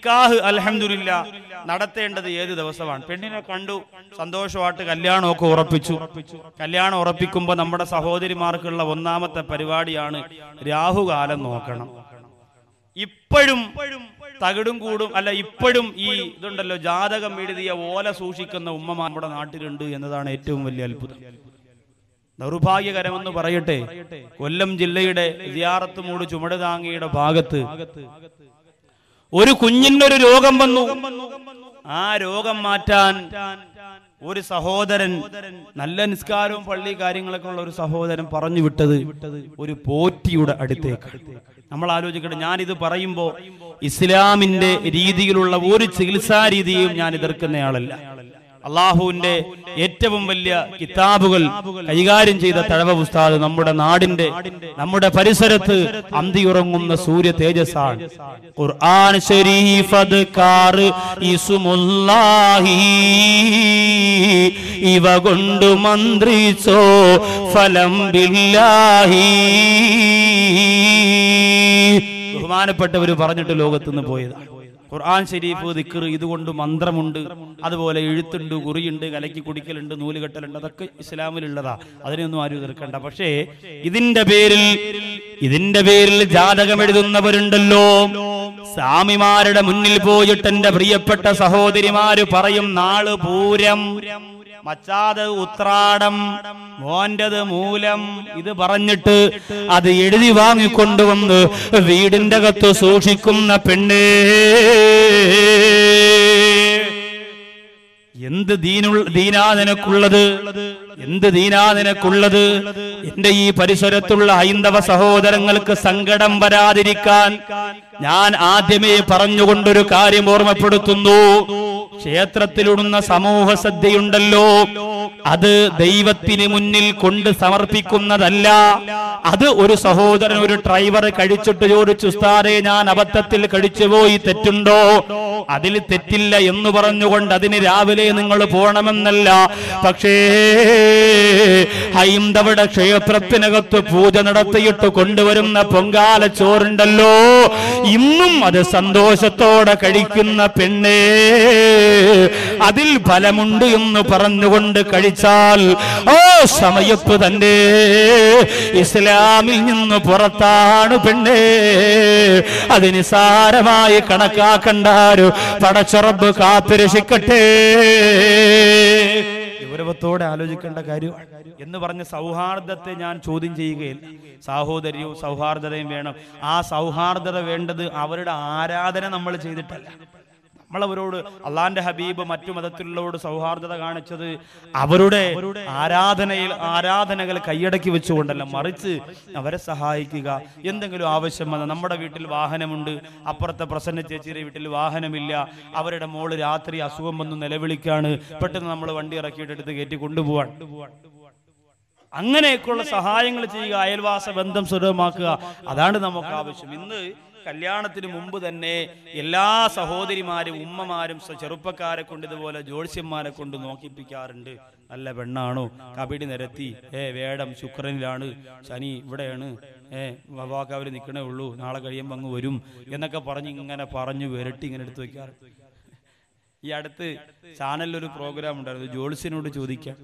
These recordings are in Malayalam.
നിക്കാഹ് അലഹമില്ല നടത്തേണ്ടത് ഏത് ദിവസമാണ്? പെണ്ണിനെ കണ്ടു സന്തോഷമായിട്ട് കല്യാണമൊക്കെ ഉറപ്പിച്ചു. കല്യാണം ഉറപ്പിക്കുമ്പോൾ നമ്മുടെ സഹോദരിമാർക്കുള്ള ഒന്നാമത്തെ പരിപാടിയാണ് രാഹുകാലം നോക്കണം. ഇപ്പോഴും തകിടും കൂടും അല്ല ഇപ്പോഴും ഈ ഇതുണ്ടല്ലോ ജാതകം എഴുതിയ ഓല സൂക്ഷിക്കുന്ന ഉമ്മമാർ നമ്മുടെ നാട്ടിലുണ്ട് എന്നതാണ് ഏറ്റവും വലിയ അത്ഭുതം. ദൗർഭാഗ്യകരമെന്ന് പറയട്ടെ കൊല്ലം ജില്ലയുടെ സിയാറത്ത് ചുമട് താങ്ങിയുടെ ഭാഗത്ത് ഒരു കുഞ്ഞിനൊരു രോഗം വന്നു. ആ രോഗം മാറ്റാൻ ഒരു സഹോദരൻ നല്ല നിസ്കാരവും പള്ളി കാര്യങ്ങളൊക്കെ ഉള്ള ഒരു സഹോദരൻ പറഞ്ഞു വിട്ടത് ഒരു പോറ്റിയുടെ അടുത്തേക്ക് നമ്മൾ ആലോചിക്കട്ടെ ഞാനിത് പറയുമ്പോ ഇസ്ലാമിന്റെ രീതിയിലുള്ള ഒരു ചികിത്സാ രീതിയും ഞാൻ എതിർക്കുന്നയാളല്ല. അള്ളാഹുവിന്റെ ഏറ്റവും വലിയ കിതാബുകൾ കൈകാര്യം ചെയ്ത തഴവ ഉസ്താദ് നമ്മുടെ നാടിന്റെ നമ്മുടെ പരിസരത്ത് അന്തിയുറങ്ങുന്ന സൂര്യ തേജസ്സാണ്. ഖുർആൻ ഷരീഫത് കാർ ഇവ കൊണ്ട് മന്ത്രിച്ചോ ഫലം ബില്ലാഹി. ബഹുമാനപ്പെട്ടവർ പറഞ്ഞിട്ട് ലോകത്തുനിന്ന് പോയതാണ്. ഖുർആൻ ഷരീഫ് ദിക്കർ ഇതുകൊണ്ട് മന്ത്രമുണ്ട്. അതുപോലെ എഴുത്തുണ്ട് കുറിയുണ്ട് കലക്കി കുടിക്കലുണ്ട് നൂലുകെട്ടലുണ്ട്. അതൊക്കെ ഇസ്ലാമിലുള്ളതാ. അതിനൊന്നും ആരും എതിർക്കണ്ട. പക്ഷേ ഇതിന്റെ പേരിൽ ഇതിന്റെ പേരിൽ ജാതകം എഴുതുന്നവരുണ്ടല്ലോ സ്വാമിമാരുടെ മുന്നിൽ പോയിട്ട് എന്റെ പ്രിയപ്പെട്ട സഹോദരിമാര് പറയും നാൾ പൂരം. മച്ചാത് ഉത്രാടം മോന്റത് മൂലം ഇത് പറഞ്ഞിട്ട് അത് എഴുതി വാങ്ങിക്കൊണ്ടുവന്ന് വീടിന്റെ അകത്ത് സൂക്ഷിക്കുന്ന പെണ്ണേ. എന്ത് ദീനുള്ള ദീനാ നിനക്കുള്ളത് എന്ത് ദീനാ നിനക്കുള്ളത് എന്റെ ഈ പരിസരത്തുള്ള ഹൈന്ദവ സഹോദരങ്ങൾക്ക് സങ്കടം വരാതിരിക്കാൻ ഞാൻ ആദ്യമേ പറഞ്ഞുകൊണ്ടൊരു കാര്യം ഓർമ്മപ്പെടുത്തുന്നു. ക്ഷേത്രത്തിലുടുന്ന സമൂഹ സദ്യയുണ്ടല്ലോ അത് ദൈവത്തിന് മുന്നിൽ കൊണ്ട് സമർപ്പിക്കുന്നതല്ല. അത് ഒരു സഹോദരൻ ഒരു ഡ്രൈവർ കഴിച്ചിട്ട് ചോദിച്ചു ഉസ്താദേ ഞാൻ അബദ്ധത്തിൽ കഴിച്ചുപോയി തെറ്റുണ്ടോ? അതിൽ തെറ്റില്ല എന്ന് പറഞ്ഞുകൊണ്ട് അതിന് രാവിലെ നിങ്ങൾ പോകണമെന്നല്ല. പക്ഷേ ഹൈന്ദവയുടെ ക്ഷേത്രത്തിനകത്ത് പൂജ നടത്തിയിട്ട് കൊണ്ടുവരുന്ന പൊങ്കാല ചോറുണ്ടല്ലോ. ഇന്നും അത് സന്തോഷത്തോടെ കഴിക്കുന്ന പെണ്ണേ അതിൽ ഫലമുണ്ട് എന്ന് പറഞ്ഞുകൊണ്ട് കഴിച്ചാൽ ഓ സമയത്ത് തന്നെ ഇസ്ലാമിൽ നിന്ന് പുറത്താണ് പെണ്ണേ. അതിന് സാരമായി കണക്കാക്കണ്ടാരു പടച്ചുറബ് കാത്തുരക്ഷിക്കട്ടെ ഗൗരവത്തോടെ ആലോചിക്കേണ്ട കാര്യം എന്ന് പറഞ്ഞ സൗഹാർദ്ദത്തെ ഞാൻ ചോദ്യം ചെയ്യുകയില്ല. സാഹോദര്യവും സൗഹാർദ്ദതയും വേണം. ആ സൗഹാർദ്ദത വേണ്ടത് അവരുടെ ആരാധന നമ്മൾ ചെയ്തിട്ടല്ല. നമ്മളവരോട് അള്ളാന്റെ ഹബീബ് മറ്റു മതത്തിലുള്ളവരോട് സൗഹാർദ്ദത കാണിച്ചത് അവരുടെ ആരാധനയിൽ ആരാധനകൾ കൈയടക്കി വെച്ചുകൊണ്ടല്ല മറിച്ച് അവരെ സഹായിക്കുക. എന്തെങ്കിലും ആവശ്യം വന്ന നമ്മുടെ വീട്ടിൽ വാഹനമുണ്ട് അപ്പുറത്തെ പ്രസന്ന ചേച്ചിയുടെ വീട്ടിൽ വാഹനമില്ല അവരുടെ മോൾ രാത്രി അസുഖം വന്ന് നിലവിളിക്കാണ് പെട്ടെന്ന് നമ്മൾ വണ്ടി ഇറക്കിയിട്ട് എടുത്ത് കയറ്റി കൊണ്ടുപോവാൻ. അങ്ങനെയൊക്കെയുള്ള സഹായങ്ങൾ ചെയ്യുക അയൽവാസ ബന്ധം സുലഭമാക്കുക അതാണ് നമുക്ക് ആവശ്യം. ഇന്ന് കല്യാണത്തിന് മുമ്പ് തന്നെ എല്ലാ സഹോദരിമാരും ഉമ്മമാരും ചെറുപ്പക്കാരെ കൊണ്ട് ഇതുപോലെ ജ്യോത്സ്യന്മാരെ കൊണ്ട് നോക്കിപ്പിക്കാറുണ്ട്. നല്ല പെണ്ണാണോ? കബഡി നിരത്തി ഏ വേടം ശുക്രനിലാണ് ശനി ഇവിടെയാണ് ഏ വവാക്കാവിൽ നിൽക്കണേ ഉള്ളൂ നാളെ കഴിയുമ്പോൾ അങ്ങ് വരും എന്നൊക്കെ പറഞ്ഞ് ഇങ്ങനെ പറഞ്ഞു വിരട്ടി ഇങ്ങനെ എടുത്തു വെക്കാറ്. ഈ അടുത്ത് ചാനലിൽ ഒരു പ്രോഗ്രാം ഉണ്ടായിരുന്നു ജോൾസിനോട് ചോദിക്കാം.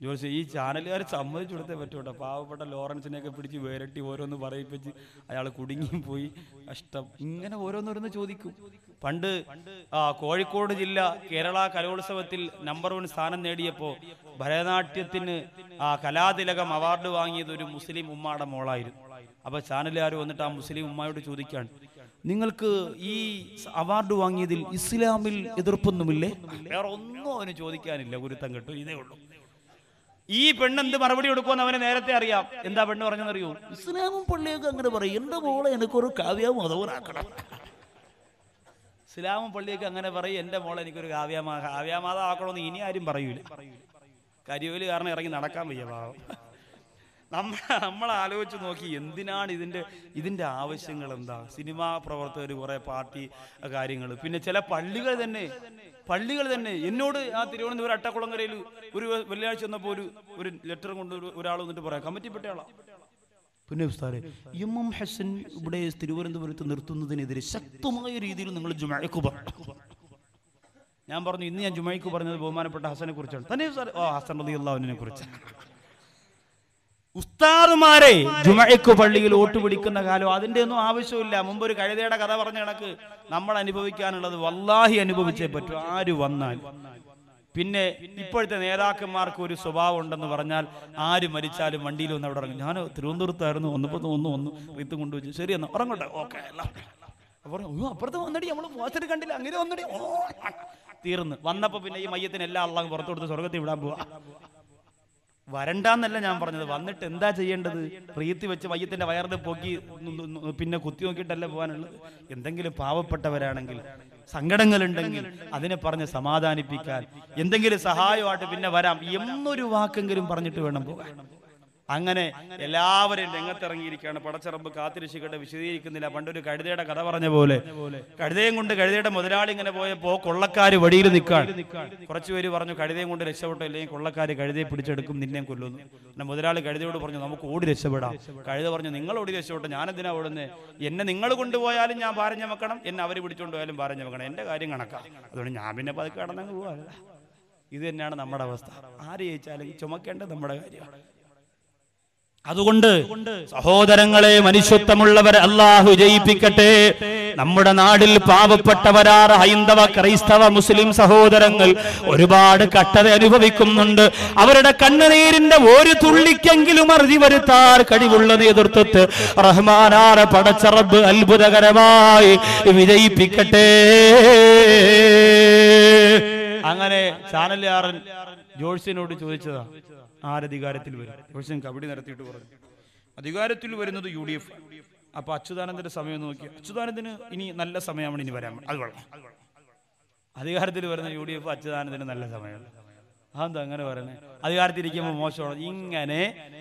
ജോൾസി ഈ ചാനലുകാർ സമ്മതിച്ചു കൊടുത്തേ പറ്റൂട്ടോ പാവപ്പെട്ട ലോറൻസിനെയൊക്കെ പിടിച്ച് വേരട്ടി ഓരോന്ന് പറയിപ്പിച്ച് അയാൾ കുടുങ്ങിയും പോയി. കഷ്ടം. ഇങ്ങനെ ഓരോന്നോരോന്ന് ചോദിക്കും. പണ്ട് ആ കോഴിക്കോട് ജില്ല കേരള കലോത്സവത്തിൽ നമ്പർ വൺ സ്ഥാനം നേടിയപ്പോൾ ഭരതനാട്യത്തിന് ആ കലാതിലകം അവാർഡ് വാങ്ങിയത് ഒരു മുസ്ലിം ഉമ്മയുടെ മോളായിരുന്നു. അപ്പൊ ചാനലുകാർ വന്നിട്ട് ആ മുസ്ലിം ഉമ്മയോട് ചോദിക്കാണ് നിങ്ങൾക്ക് ഈ അവാർഡ് വാങ്ങിയതിൽ ഇസ്ലാമിൽ എതിർപ്പൊന്നുമില്ലേ? വേറെ ഒന്നും അവന് ചോദിക്കാനില്ല ഗുരുത്തം കേട്ടു. ഇതേ ഉള്ളൂ. ഈ പെണ്ണെന്ത് മറുപടി കൊടുക്കുമെന്ന് അവന് നേരത്തെ അറിയാം. എന്താ പെണ്ണ് പറഞ്ഞെന്നറിയോ ഇസ്ലാമും പള്ളിയൊക്കെ അങ്ങനെ പറയും. എന്റെ മോളെ എനിക്കൊരു കാവ്യ മതവനാക്കണം ഇസ്ലാമും പള്ളിയൊക്കെ അങ്ങനെ പറയും. എന്റെ മോളെ എനിക്കൊരു കാവ്യമാ കാവ്യമാത ആക്കണമെന്ന് ഇനി ആരും പറയൂല. കരിയൂൽ കാരണം ഇറങ്ങി നടക്കാൻ വയ്യ പാവം. നമ്മൾ നമ്മൾ ആലോചിച്ച് നോക്കി എന്തിനാണ് ഇതിന്റെ ഇതിന്റെ ആവശ്യങ്ങൾ എന്താ? സിനിമാ പ്രവർത്തകർ കുറേ പാർട്ടി കാര്യങ്ങൾ. പിന്നെ ചില പള്ളികൾ തന്നെ പള്ളികൾ തന്നെ. എന്നോട് ആ തിരുവനന്തപുരം അട്ടക്കുളങ്ങരയിൽ ഒരു വെള്ളിയാഴ്ച വന്നപ്പോൾ ഒരു ഒരു ലെറ്റർ കൊണ്ട് ഒരു- ഒരാൾ വന്നിട്ട് പറയാം. കമ്മിറ്റിപ്പെട്ട ആളാ. പിന്നെ ഉസ്താദെ എം എം ഹസൻ ഇവിടെ തിരുവനന്തപുരത്ത് നിർത്തുന്നതിനെതിരെ ശക്തമായ രീതിയിൽ നിങ്ങൾ ജുമഴക്ക് പറഞ്ഞു ഞാൻ പറഞ്ഞു ഇന്ന് ഞാൻ ജുമൈക്ക് പറഞ്ഞത് ബഹുമാനപ്പെട്ട ഹസനെ കുറിച്ചാണ്. തന്നെ ഓ ഹസൻ റതി അള്ളാഹുവിനെ കുറിച്ച്. ഉസ്താദുമാരെ ജുമഴയ്ക്ക് പള്ളിയിൽ വോട്ട് പിടിക്കുന്ന കാലം അതിന്റെ ഒന്നും ആവശ്യമില്ല. മുമ്പ് ഒരു കഴുതയുടെ കഥ പറഞ്ഞ കണക്ക് നമ്മൾ അനുഭവിക്കാനുള്ളത് വല്ലാഹി അനുഭവിച്ചേ പറ്റൂ. ആര് വന്നാൽ? പിന്നെ ഇപ്പോഴത്തെ നേതാക്കന്മാർക്ക് ഒരു സ്വഭാവം ഉണ്ടെന്ന് പറഞ്ഞാൽ ആര് മരിച്ചാലും വണ്ടിയിൽ വന്ന് അവിടെ ഇറങ്ങും. ഞാൻ തിരുവനന്തപുരത്തായിരുന്നു ഒന്നിപ്പോ ഒന്ന് ഒന്ന് റീത്ത് കൊണ്ടുവച്ചു ശരി എന്നാ ഉറങ്ങട്ടെ. ഓക്കെ അപ്പോൾ അപ്പുറത്ത് വന്നടി നമ്മൾ പോസ്റ്റർ കണ്ടില്ല. അങ്ങനെ വന്നടി. തീർന്ന്. വന്നപ്പോ പിന്നെ ഈ മയ്യത്തിന് എല്ലാ അള്ളാഹും പുറത്തു കൊടുത്ത് സ്വർഗത്തിൽ വിടാൻ പോവാ. വരണ്ടെന്നല്ല ഞാൻ പറഞ്ഞത്. വന്നിട്ട് എന്താ ചെയ്യേണ്ടത്? പ്രീത്തി വെച്ച് വയ്യത്തിന്റെ വയറിൽ പൊക്കി പിന്നെ കുത്തി നോക്കിയിട്ടല്ല പോകാനുള്ളത്? എന്തെങ്കിലും പാവപ്പെട്ടവരാണെങ്കിൽ സങ്കടങ്ങളുണ്ടെങ്കിൽ അതിനെ പറഞ്ഞ് സമാധാനിപ്പിക്കാൻ എന്തെങ്കിലും സഹായമായിട്ട് പിന്നെ വരാം. എന്നൊരു വാക്കെങ്കിലും പറഞ്ഞിട്ട് വേണം പോകാൻ. അങ്ങനെ എല്ലാവരും രംഗത്തിറങ്ങിയിരിക്കുകയാണ്. പടച്ചറമ്പ് കാത്തിരിശിക്കട്ടെ വിശദീകരിക്കുന്നില്ല. പണ്ടൊരു കഴുതയുടെ കഥ പറഞ്ഞ പോലെ കഴുതയും കൊണ്ട് കഴുതയുടെ മുതലാളി ഇങ്ങനെ പോയപ്പോ കൊള്ളക്കാര് വഴിയിൽ നിൽക്കാൻ കുറച്ചുപേര് പറഞ്ഞു കഴുതയും കൊണ്ട് രക്ഷപ്പെട്ടോ? ഇല്ലെങ്കിൽ കൊള്ളക്കാര് കഴുതയെ പിടിച്ചെടുക്കും നിന്നെ കൊല്ലുന്നു. പിന്നെ മുതലാളി കഴുതയോട് പറഞ്ഞു നമുക്ക് ഓടി രക്ഷപ്പെടാം. കഴുത പറഞ്ഞു നിങ്ങൾ ഓടി രക്ഷപ്പെട്ടു? ഞാനെന്തിനാ ഓടുന്നത് എന്നെ നിങ്ങൾ കൊണ്ടുപോയാലും ഞാൻ ഭാരം ചമക്കണം എന്നെ അവർ പിടിച്ചുകൊണ്ട് പോയാലും ഭാരം ചമക്കണം എന്റെ കാര്യം കണക്കാം. അതുകൊണ്ട് ഞാൻ പിന്നെ പതുക്കെ കടന്നങ്ങ് പോവാ. ഇത് തന്നെയാണ് നമ്മുടെ അവസ്ഥ. ആര് ജയിച്ചാലും ചുമക്കേണ്ടത് നമ്മുടെ കാര്യമാണ്. അതുകൊണ്ട് സഹോദരങ്ങളെ മനുഷ്യത്വമുള്ളവരെ അള്ളാഹു ജയിപ്പിക്കട്ടെ. നമ്മുടെ നാടിൽ പാവപ്പെട്ടവരാർ ഹൈന്ദവ ക്രൈസ്തവ മുസ്ലിം സഹോദരങ്ങൾ. ഒരുപാട് കട്ടത അനുഭവിക്കുന്നുണ്ട്. അവരുടെ കണ്ണുനീരിന്റെ ഒരു തുള്ളിക്കെങ്കിലും അറുതി വരുത്താർ കഴിവുള്ള നേതൃത്വത്തെ റഹ്മാനാറ പടച്ചറബ് അത്ഭുതകരമായി വിജയിപ്പിക്കട്ടെ. അങ്ങനെ ചാനലുകാരൻ ജോഴ്സിനോട് ചോദിച്ചതാ ആരധികാരത്തിൽ വരും. ജോഴ്സൻ കബഡി നടത്തിയിട്ട് പറഞ്ഞു. അധികാരത്തിൽ വരുന്നത് യു ഡി എഫ്. അപ്പൊ അച്യുതാനന്ദന്റെ സമയം നോക്കി. അച്യുതാനന്ദന് ഇനി നല്ല സമയമാണ് ഇനി വരാൻ അത് കൊള്ളാം. അധികാരത്തിൽ വരുന്ന യു ഡി എഫ് അച്യുതാനന്ദന് നല്ല സമയമാണ്. അതെന്താ അങ്ങനെ പറയണേ അധികാരത്തിരിക്കുമ്പോൾ മോശമാണ്. ഇങ്ങനെ